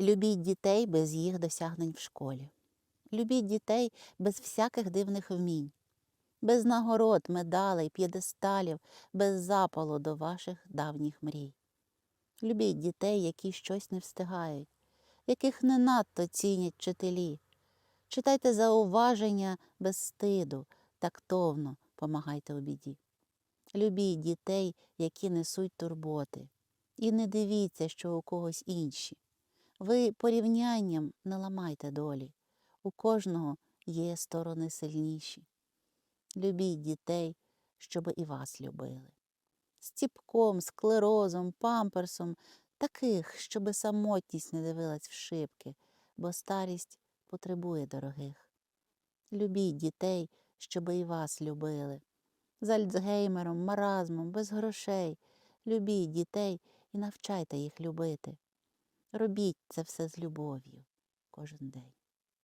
Любіть дітей без їх досягнень в школі. Любіть дітей без всяких дивних вмінь, без нагород, медалей, п'єдесталів, без запалу до ваших давніх мрій. Любіть дітей, які щось не встигають, яких не надто цінять вчителі. Читайте зауваження без стиду, тактовно помагайте у біді. Любіть дітей, які несуть турботи, і не дивіться, що у когось інші. Ви порівнянням не ламайте долі. У кожного є сторони сильніші. Любіть дітей, щоб і вас любили. З ціпком, склерозом, памперсом, таких, щоби самотність не дивилась в шибки, бо старість потребує дорогих. Любіть дітей, щоби і вас любили. З Альцгеймером, маразмом, без грошей. Любіть дітей і навчайте їх любити. Робіть це все з любов'ю кожен день.